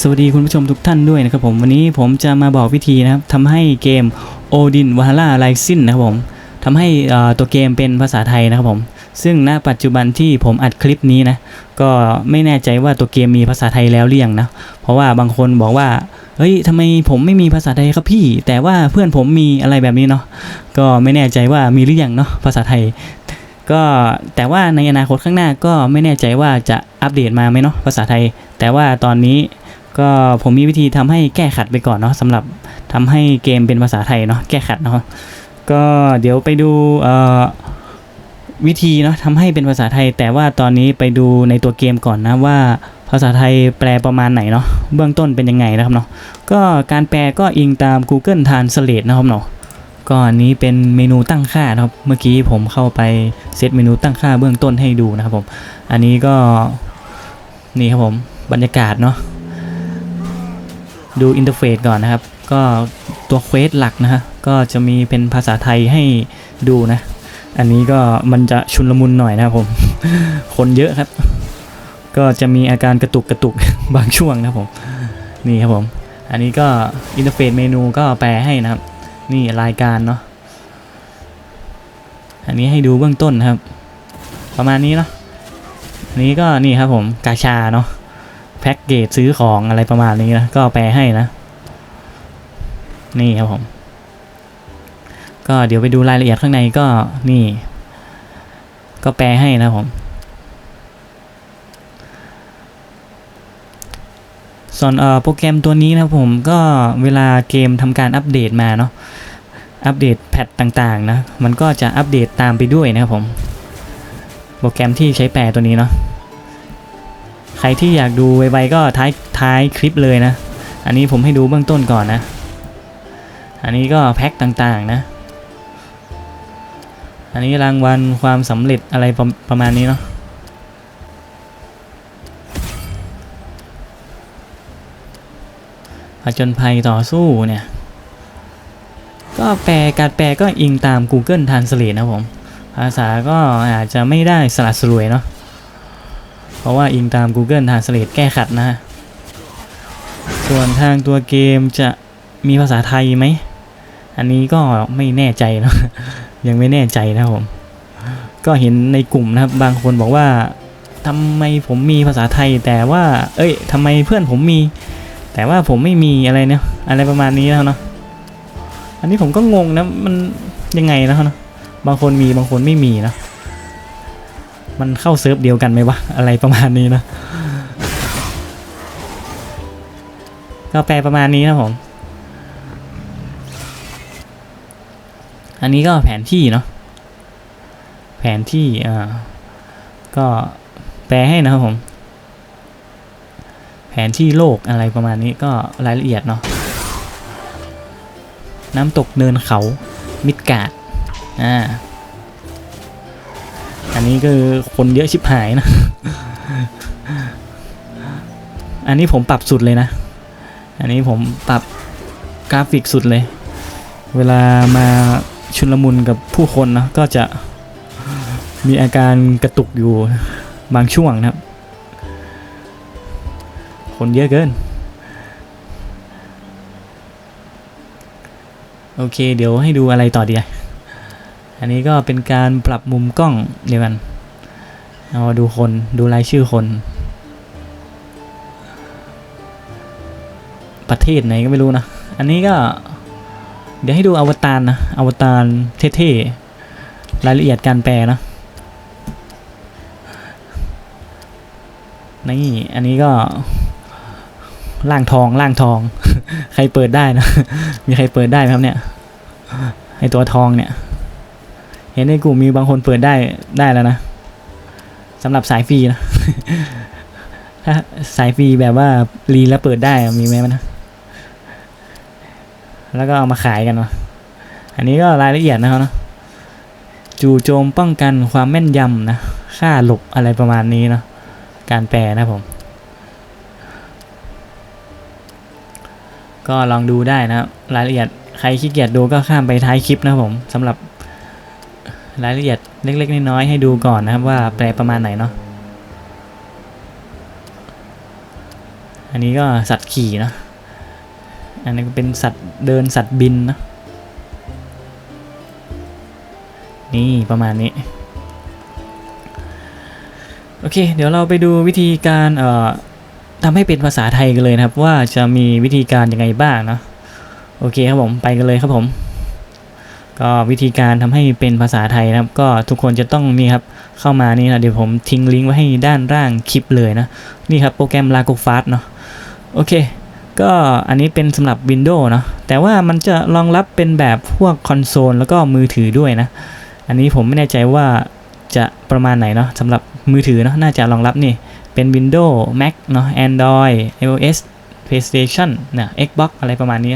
สวัสดีคุณผู้ชมทุกท่านด้วยนะครับผมวันนี้ผมจะมาบอกวิธีนะครับทำให้เกม Odin Valhalla r i s i n นะครับผมทำให้ตัวเกมเป็นภาษาไทยนะครับผม ซึ่งณปัจจุบันที่ผมอัดคลิปนี้นะ ก็ไม่แน่ใจว่าตัวเกมมีภาษาไทยแล้วหรือยังนะ เพราะว่าบางคนบอกว่า เฮ้ยทำไมผมไม่มีภาษาไทยครับพี่ แต่ว่าเพื่อนผมมีอะไรแบบนี้เนาะ ก็ไม่แน่ใจว่ามีหรือยังเนาะภาษาไทย ก็แต่ว่าในอนาคตข้างหน้าก็ไม่แน่ใจว่าจะอัปเดตมาไหมเนาะภาษาไทย แต่ว่าตอนนี้ ก็ผมมีวิธีทำให้แก้ขัดไปก่อนเนาะสำหรับทำให้เกมเป็นภาษาไทยเนาะแก้ขัดเนาะก็เดี๋ยวไปดูวิธีเนาะทำให้เป็นภาษาไทย แต่ว่าตอนนี้ไปดูในตัวเกมก่อนนะว่าภาษาไทยแปลประมาณไหนเนาะเบื้องต้นเป็นยังไงนะครับเนาะก็การแปลก็อิงตาม Google Translate นะครับเนาะก็อันนี้เป็นเมนูตั้งค่านะครับ เมื่อกี้ผมเข้าไปเซตเมนูตั้งค่าเบื้องต้นให้ดูนะครับผม อันนี้ก็นี่ครับผมบรรยากาศเนาะ ดูอินเทอร์เฟซก่อนนะครับ ก็ตัวเควสหลักนะฮะก็จะมีเป็นภาษาไทยให้ดูนะ อันนี้ก็มันจะชุนลมุนหน่อยนะครับผม คนเยอะครับ ก็จะมีอาการกระตุกกระตุกบางช่วงนะครับผม นี่ครับผม อันนี้ก็อินเทอร์เฟซเมนูก็แปลให้นะครับ นี่รายการเนาะอันนี้ให้ดูเบื้องต้นนะครับ ประมาณนี้เนาะอันนี้ก็นี่ครับผมกาชาเนาะ แพ็กเกจซื้อของอะไรประมาณนี้นะก็แปลให้นะ นี่ครับผม ก็เดี๋ยวไปดูรายละเอียดข้างในก็นี่ ก็แปลให้นะผมส่วนโปรแกรมตัวนี้นะผมก็เวลาเกมทำการอัปเดตมาเนาะอัปเดตแพทต่างๆนะ มันก็จะอัปเดตตามไปด้วยนะครับผม โปรแกรมที่ใช้แปลตัวนี้เนาะ ใครที่อยากดูไวๆก็ท้ายท้ายคลิปเลยนะ อันนี้ผมให้ดูเบื้องต้นก่อนนะ อันนี้ก็แพ็คต่างๆนะ อันนี้รางวัลความสำเร็จอะไรประประมาณนี้เนาะผจญภัยต่อสู้เนี่ย ก็แปลการแปลก็อิงตาม Google Translate นะผม ภาษาก็อาจจะไม่ได้สลัดสลวยเนาะ เพราะว่าอิงตาม Google Translate แก้ขัดนะฮะส่วนทางตัวเกมจะมีภาษาไทยไหม อันนี้ก็ไม่แน่ใจนะยังไม่แน่ใจนะผม ก็เห็นในกลุ่มนะครับ บางคนบอกว่าทำไมผมมีภาษาไทย แต่ว่า เอ้ยทำไมเพื่อนผมมี แต่ว่าผมไม่มีอะไรเนี่ย อะไรประมาณนี้แล้วเนาะ อันนี้ผมก็งงนะ มันยังไงนะครับเนาะ บางคนมีบางคนไม่มีนะ มันเข้าเซิร์ฟเดียวกันไหมวะ อะไรประมาณนี้นะ ก็แปลประมาณนี้นะผม อันนี้ก็แผนที่เนาะ แผนที่อ่าก็แปลให้นะครับผม แผนที่โลกอะไรประมาณนี้ก็รายละเอียดเนาะ น้ำตกเนินเขา มิดการ์ดอ่า นนี้คือคนเยอะชิบหายนะ อันนี้ผมปรับสุดเลยนะ อันนี้ผมปรับกราฟิกสุดเลย เวลามาชุนลมุนกับผู้คนนะก็จะมีอาการกระตุกอยู่บางช่วงนะครับ คนเยอะเกิน โอเค เดี๋ยวให้ดูอะไรต่อดีอะ อันนี้ก็เป็นการปรับมุมกล้องเดียวกันเอาดูคนดูรายชื่อคน ประเทศไหนก็ไม่รู้นะ อันนี้ก็ เดี๋ยวให้ดูอวตารนะอวตารเท่ๆรายละเอียดการแปลนะนี่อันนี้ก็ล่างทองล่างทอง ใครเปิดได้นะ มีใครเปิดได้ไหมครับเนี่ยไอตัวทองเนี่ย เห็นในกลุ่มมีบางคนเปิดได้ได้แล้วนะสำหรับสายฟรีนะถ้าสายฟรีแบบว่ารีแล้วเปิดได้มีไหมมันนะแล้วก็เอามาขายกันวะอันนี้ก็รายละเอียดนะครับเนะจู่โจมป้องกันความแม่นยำนะค่าหลบอะไรประมาณนี้เนาะการแปลนะผม ก็ลองดูได้นะรายละเอียดใครขี้เกียจดูก็ข้ามไปท้ายคลิปนะผมสำหรับ รายละเอียดเล็ก ๆ น้อยๆให้ดูก่อนนะครับว่าแปลประมาณไหนเนาะอันนี้ก็สัตว์ขี่เนาะอันนี้ก็เป็นสัตว์เดินสัตว์บินเนาะนี่ประมาณนี้โอเค เดี๋ยวเราไปดูวิธีการเอ่อทำให้เป็นภาษาไทยกันเลยนะครับ ว่าจะมีวิธีการยังไงบ้างเนาะโอเคครับผมไปกันเลยครับผม ก็วิธีการทำให้เป็นภาษาไทยนะครับ ก็ทุกคนจะต้องนี่ครับเข้ามานี่นะเดี๋ยวผมทิ้งลิงก์ไว้ให้ด้านล่างคลิปเลยนะนี่ครับโปรแกรม l a g o f a s t เนาะโอเค ก็อันนี้เป็นสำหรับ Windows เนาะแต่ว่ามันจะรองรับเป็นแบบพวกคอนโซลแล้วก็มือถือด้วยนะ อันนี้ผมไม่แน่ใจว่าจะประมาณไหนเนาะสำหรับมือถือเนาะน่าจะรองรับนี่เป็น Windows Mac เนาะ Android iOS PlayStation เนี่ย Xbox อะไรประมาณนี้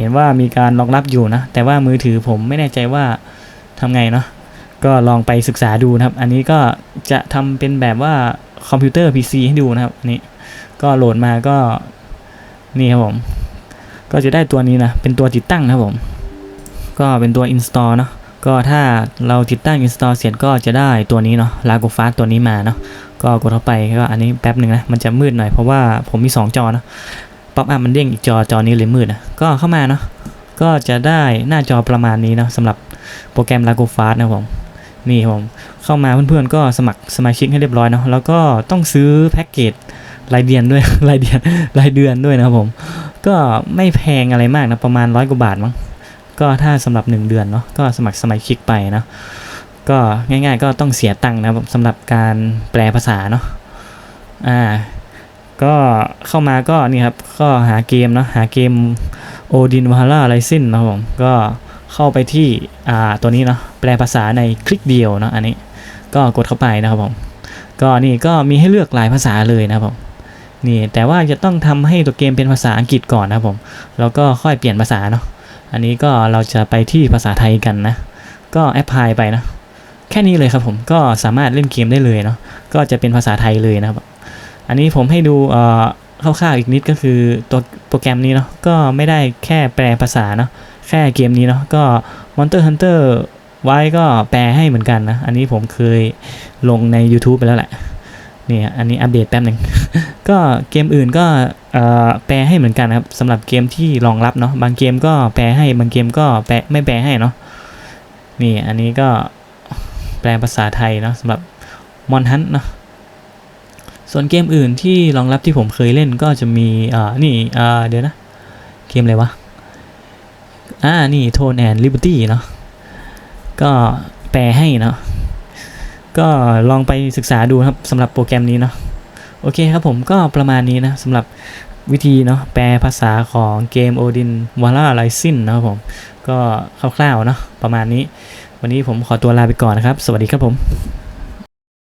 เห็นว่ามีการรองรับอยู่นะ แต่ว่ามือถือผมไม่แน่ใจว่าทำไงเนาะก็ลองไปศึกษาดูนะครับ อันนี้ก็จะทำเป็นแบบว่าคอมพิวเตอร์ PC ให้ดูนะครับอันนี้ก็โหลดมาก็นี่ครับผม ก็จะได้ตัวนี้นะ เป็นตัวติดตั้งนะครับผม ก็เป็นตัว install เนาะก็ถ้าเราติดตั้ง install เสร็จก็จะได้ตัวนี้เนาะ l a g o f a s t ตัวนี้มาเนาะ ก็กดเข้าไปก็อันนี้แป๊บหนึ่งนะ มันจะมืดหน่อยเพราะว่าผมมี 2 จอเนาะ ป๊อปอัพมันเด้งอีกจอจอนี้เลยมืดนะก็เข้ามาเนาะก็จะได้หน้าจอประมาณนี้เนาะสำหรับโปรแกรม l a g o f a s t นะผมนี่ผมเข้ามาเพื่อนๆก็สมัครสมาชิกให้เรียบร้อยเนาะแล้วก็ต้องซื้อแพ็กเกจรายเดือนด้วยรายเดือนรายเดือนด้วยนะครับผม ก็ไม่แพงอะไรมากนะประมาณร้อยกว่าบาทมั้งก็ถ้าสำหรับ 1 เดือนเนาะก็สมัครสมาชิกไปเนาะก็ง่ายๆก็ต้องเสียตังค์นะครับสำหรับการแปลภาษาเนาะอ่า ก็เข้ามาก็นี่ครับ ก็หาเกมเนาะหาเกม Odin Valhalla Rising นะผมก็เข้าไปที่อ่าตัวนี้เนาะแปลภาษาในคลิกเดียวเนาะอันนี้ก็กดเข้าไปนะครับผมก็นี่ก็มีให้เลือกหลายภาษาเลยนะครับผมนี่แต่ว่าจะต้องทำให้ตัวเกมเป็นภาษาอังกฤษก่อนนะครับผมแล้วก็ค่อยเปลี่ยนภาษาเนาะอันนี้ก็เราจะไปที่ภาษาไทยกันนะ ก็แอปพลายไปนะ แค่นี้เลยครับผมก็สามารถเล่นเกมได้เลยเนาะก็จะเป็นภาษาไทยเลยนะครับ อันนี้ผมให้ดูคร่าวๆอีกนิดก็คือตัวโปรแกรมนี้เนาะก็ไม่ได้แค่แปลภาษาเนาะแค่เกมนี้เนาะก็ Monster Hunter ไว้ก็แปลให้เหมือนกันนะ อันนี้ผมเคยลงใน YouTube ไปแล้วแหละนี่อันนี้อัปเดตแป๊บหนึ่ง ก็เกมอื่นก็แปลให้เหมือนกันนะครับสำหรับเกมที่รองรับเนาะบางเกมก็แปลให้บางเกมก็แปลไม่แปลให้เนาะนี่อันนี้ก็แปลภาษาไทยเนาะสำหรับมอนฮันเนาะ ส่วนเกมอื่นที่รองรับที่ผมเคยเล่นก็จะมีอ่านี่อ่าเดี๋ยวนะ เกมอะไรวะ อ่า นี่โทนแอนลิเบอร์ตี้เนาะก็แปลให้เนาะก็ลองไปศึกษาดูครับสำหรับโปรแกรมนี้เนาะโอเคครับผมก็ประมาณนี้นะสำหรับวิธีเนาะแปลภาษาของเกม Odin v a l a Rising นะครับผม ก็คร่าวๆเนาะประมาณนี้ วันนี้ผมขอตัวลาไปก่อนนะครับ สวัสดีครับผม